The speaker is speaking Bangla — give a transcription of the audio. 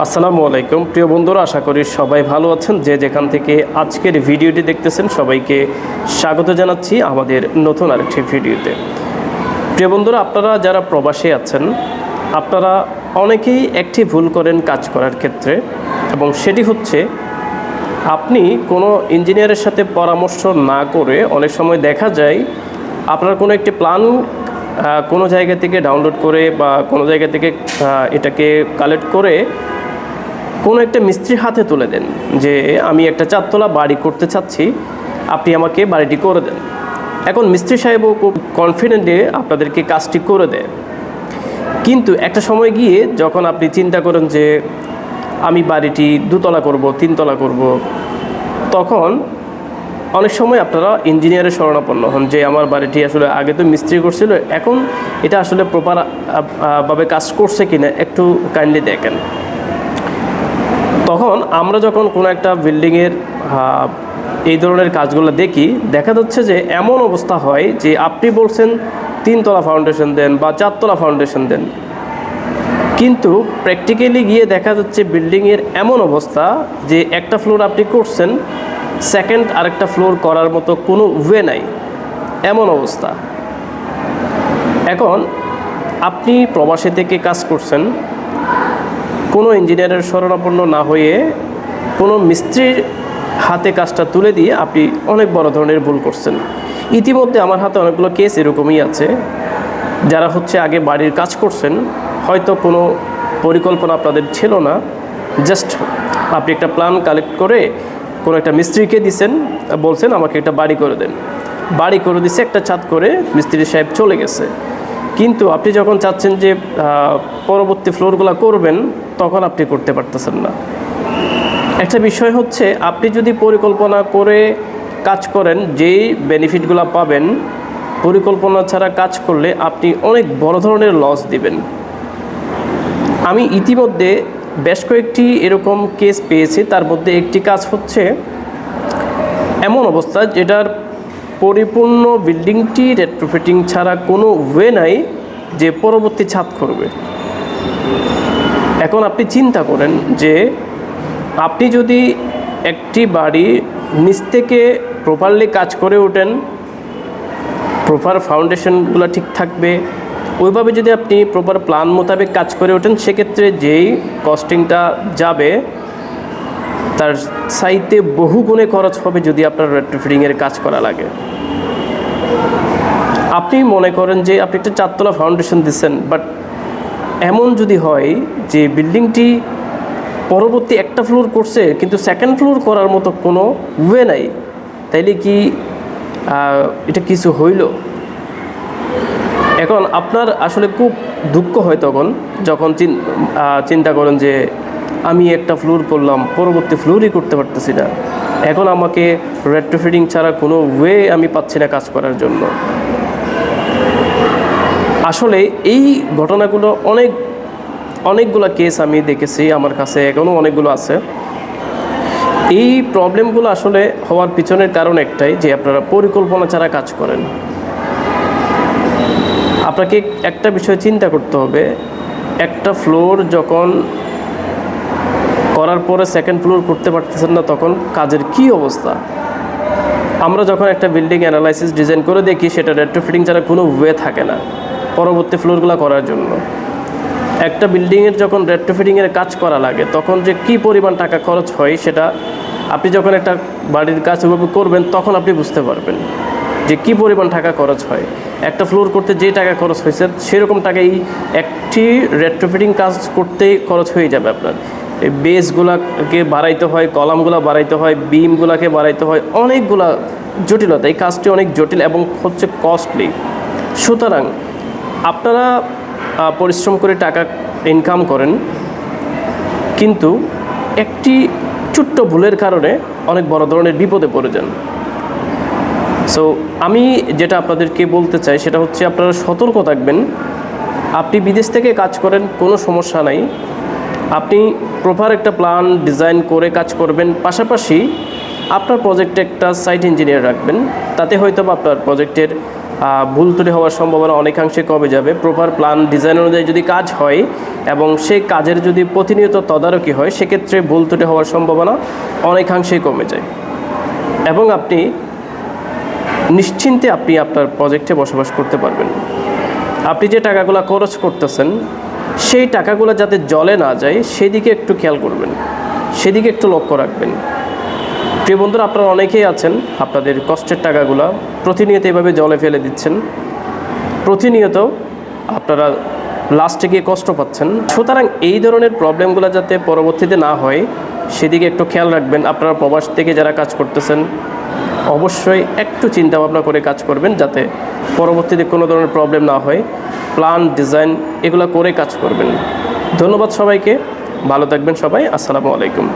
আসসালামু আলাইকুম। প্রিয় বন্ধুরা, আশা করি সবাই ভালো আছেন। যে যেখান থেকে আজকের ভিডিওটি দেখতেছেন, সবাইকে স্বাগত জানাচ্ছি আমাদের নতুন আরেকটি ভিডিওতে। প্রিয় বন্ধুরা, আপনারা যারা প্রবাসী আছেন, আপনারা অনেকেই একটি ভুল করেন কাজ করার ক্ষেত্রে এবং সেটি হচ্ছে, আপনি কোনো ইঞ্জিনিয়ারের সাথে পরামর্শ না করে অনেক সময় দেখা যায়, আপনার কোনো একটি প্ল্যান কোনো জায়গা থেকে ডাউনলোড করে বা কোনো জায়গা থেকে এটাকে কালেক্ট করে কোনো একটা মিস্ত্রির হাতে তুলে দেন যে, আমি একটা চারতলা বাড়ি করতে চাচ্ছি, আপনি আমাকে বাড়িটি করে দেন। এখন মিস্ত্রি সাহেবও খুব কনফিডেন্টে আপনাদেরকে কাজটি করে দেয়। কিন্তু একটা সময় গিয়ে যখন আপনি চিন্তা করেন যে, আমি বাড়িটি দুতলা করব, তিনতলা করব, তখন অনেক সময় আপনারা ইঞ্জিনিয়ারের শরণাপন্ন হন যে, আমার বাড়িটি আসলে আগে তো মিস্ত্রি করছিল, এখন এটা আসলে প্রপার ভাবে কাজ করছে কিনা একটু কাইন্ডলি দেখেন। তখন আমরা যখন কোনো একটা বিল্ডিংয়ের এই ধরনের কাজগুলো দেখি, দেখা যাচ্ছে যে এমন অবস্থা হয় যে আপনি বলছেন তিনতলা ফাউন্ডেশন দেন বা চারতলা ফাউন্ডেশন দেন। কিন্তু প্র্যাকটিক্যালি গিয়ে দেখা যাচ্ছে বিল্ডিংয়ের এমন অবস্থা যে একটা ফ্লোর আপনি করছেন সেকেন্ড আরেকটা ফ্লোর করার মতো কোনো ওয়ে নাই। এমন অবস্থা। এখন আপনি প্রবাসী থেকে কাজ করছেন কোনো ইঞ্জিনিয়ারের শরণাপন্ন না হয়ে কোনো মিস্ত্রির হাতে কাজটা তুলে দিয়ে আপনি অনেক বড় ধরনের ভুল করছেন। ইতিমধ্যে আমার হাতে অনেকগুলো কেস এরকমই আছে। যারা হচ্ছে আগে বাড়ির কাজ করছেন, হয়তো কোনো পরিকল্পনা আপনাদের ছিল না। জাস্ট আপনি একটা প্ল্যান কালেক্ট করে কোনো একটা মিস্ত্রিকে দিছেন, বলছেন আমাকে একটা বাড়ি করে দেন। বাড়ি করে দিছে, একটা ছাদ করে মিস্ত্রি সাহেব চলে গেছে। কিন্তু আপনি যখন চাচ্ছেন যে পরবর্তী ফ্লোরগুলো করবেন, তখন আপনি করতে পারতেছেন না। একটা বিষয় হচ্ছে, আপনি যদি পরিকল্পনা করে কাজ করেন, যেই বেনিফিটগুলো পাবেন, পরিকল্পনা ছাড়া কাজ করলে আপনি অনেক বড় ধরনের লস দিবেন। আমি ইতিমধ্যে বেশ কয়েকটি এরকম কেস পেয়েছি, তার মধ্যে একটি কাজ হচ্ছে, এমন অবস্থা যেটার পরিপূর্ণ বিল্ডিংটি রেট্রোফিটিং ছাড়া কোনো ওয়ে নাই যে পরবর্তী ছাদ করবে। এখন আপনি চিন্তা করেন যে আপনি যদি একটি বাড়ি নিচ থেকে প্রপারলি কাজ করে ওঠেন প্রপার ফাউন্ডেশনগুলো ঠিক থাকবে, ওইভাবে যদি আপনি প্রপার প্ল্যান মোতাবেক কাজ করে ওঠেন, সেক্ষেত্রে যেই কস্টিংটা যাবে তার সাইতে বহু গুণে খরচ হবে যদি আপনার রেট্রোফিটিংয়ের কাজ করা লাগে। আপনি মনে করেন যে আপনি একটা চারতলা ফাউন্ডেশন দিচ্ছেন বাট এমন যদি হয় যে বিল্ডিংটি পরবর্তী একটা ফ্লোর করছে, কিন্তু সেকেন্ড ফ্লোর করার মতো কোনো ওয়ে নাই, তাইলে কি এটা কিছু হইল? এখন আপনার আসলে খুব দুঃখ হয় তখন, যখন চিন্তা করেন যে আমি একটা ফ্লোর করলাম, পরবর্তী ফ্লোরই করতে পারতেছি না। এখন আমাকে রেট্রোফিডিং ছাড়া কোনো ওয়ে আমি পাচ্ছি না কাজ করার জন্য। আসলে এই ঘটনাগুলো অনেক, অনেকগুলো কেস আমি দেখেছি, আমার কাছে এখনও অনেকগুলো আছে। এই প্রবলেমগুলো আসলে হওয়ার পিছনের কারণ একটাই, যে আপনারা পরিকল্পনা ছাড়া কাজ করেন। আপনাকে একটা বিষয় চিন্তা করতে হবে, একটা ফ্লোর যখন করার পরে সেকেন্ড ফ্লোর করতে পারতেছেন না তখন কাজের কি অবস্থা? আমরা যখন একটা বিল্ডিং অ্যানালাইসিস ডিজাইন করে দেখি, সেটা রেট্রোফিটিং ছাড়া কোনো ওয়ে থাকে না পরবর্তী ফ্লোরগুলো করার জন্য। একটা বিল্ডিংয়ের যখন রেট্রোফিটিংয়ের কাজ করা লাগে, তখন যে কি পরিমাণ টাকা খরচ হয় সেটা আপনি যখন একটা বাড়ির কাজ ওইভাবে করবেন, তখন আপনি বুঝতে পারবেন যে কি পরিমাণ টাকা খরচ হয়। একটা ফ্লোর করতে যে টাকা খরচ হয়েছে, সেরকম টাকাই একটি রেট্রোফিটিং কাজ করতেই খরচ হয়ে যাবে আপনার। এই বেসগুলাকে বাড়াইতে হয়, কলামগুলো বাড়াইতে হয়, বিমগুলোকে বাড়াইতে হয়, অনেকগুলা জটিলতা। এই কাজটি অনেক জটিল এবং হচ্ছে কস্টলি সুতরাং আপনারা পরিশ্রম করে টাকা ইনকাম করেন, কিন্তু একটি ছোট্ট ভুলের কারণে অনেক বড় ধরনের বিপদে পড়ে যান। সো আমি যেটা আপনাদেরকে বলতে চাই, সেটা হচ্ছে আপনারা সতর্ক থাকবেন। আপনি বিদেশ থেকে কাজ করেন, কোনো সমস্যা নাই। আপনি প্রপার একটা প্ল্যান ডিজাইন করে কাজ করবেন, পাশাপাশি আপনার প্রজেক্টে একটা সাইট ইঞ্জিনিয়ার রাখবেন, তাতে হয়তো আপনার প্রজেক্টের ভুল ত্রুটি হওয়ার সম্ভাবনা অনেকাংশে কমে যাবে। প্রপার প্ল্যান ডিজাইন অনুযায়ী যদি কাজ হয় এবং সেই কাজের যদি প্রতিনিয়ত তদারকি হয়, সেক্ষেত্রে ভুল ত্রুটি হওয়ার সম্ভাবনা অনেকাংশেই কমে যায়। এবং আপনি নিশ্চিন্তে আপনি আপনার প্রজেক্টে বসবাস করতে পারবেন। আপনি যে টাকাগুলো খরচ করতেছেন সেই টাকাগুলো যাতে জলে না যায়, সেদিকে একটু খেয়াল করবেন। সেদিকে একটু লক্ষ্য রাখবেন। প্রিয় বন্ধুরা, আপনারা অনেকেই আছেন, আপনাদের কষ্টের টাকাগুলো প্রতিনিয়ত এভাবে জলে ফেলে দিচ্ছেন। প্রতিনিয়ত আপনারা লাস্টে গিয়ে কষ্ট পাচ্ছেন। সুতরাং এই ধরনের প্রবলেমগুলো যাতে পরবর্তীতে না হয়, সেদিকে একটু খেয়াল রাখবেন। আপনারা প্রবাস থেকে যারা কাজ করতেছেন অবশ্যই একটু চিন্তা ভাবনা করে কাজ করবেন যাতে পরবর্তীতে কোনো ধরনের প্রবলেম না হয়। প্ল্যান ডিজাইন এগুলো করে কাজ করবেন। ধন্যবাদ সবাইকে। ভালো থাকবেন সবাই। আসসালামু আলাইকুম।